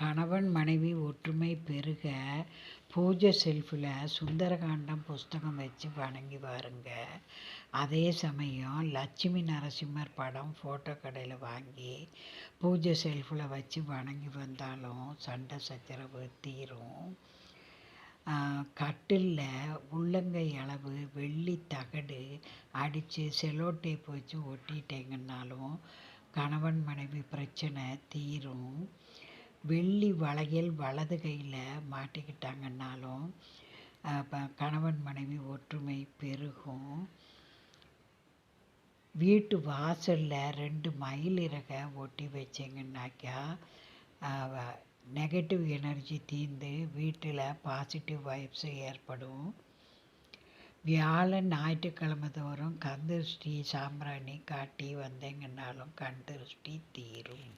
கணவன் மனைவி ஒற்றுமை பெருக பூஜை செல்ஃபில் சுந்தரகாண்டம் புஸ்தகம் வச்சு வணங்கி வாருங்க. அதே சமயம் லட்சுமி நரசிம்மர் படம் ஃபோட்டோ கடையில் வாங்கி பூஜை செல்ஃபில் வச்சு வணங்கி வந்தாலும் சண்டை சச்சரவு தீரும். கட்டிலில் உள்ளங்கை அளவு வெள்ளி தகடு அடித்து செலோ டேப் வச்சு ஒட்டிட்டேங்கன்னாலும் கணவன் மனைவி பிரச்சனை தீரும். வெள்ளி வளையல் வலது கையில் மாட்டிக்கிட்டாங்கன்னாலும் கணவன் மனைவி ஒற்றுமை பெருகும். வீட்டு வாசலில் ரெண்டு மயில் இறகை ஒட்டி வச்சிங்கன்னாக்கா நெகட்டிவ் எனர்ஜி தீர்ந்து வீட்டில் பாசிட்டிவ் வைப்ஸ் ஏற்படும். வியாழன் ஞாயிற்றுக்கிழமை தோறும் கந்திருஷ்டி சாம்பிராணி காட்டி வந்தீங்கன்னாலும் கந்திருஷ்டி தீரும்.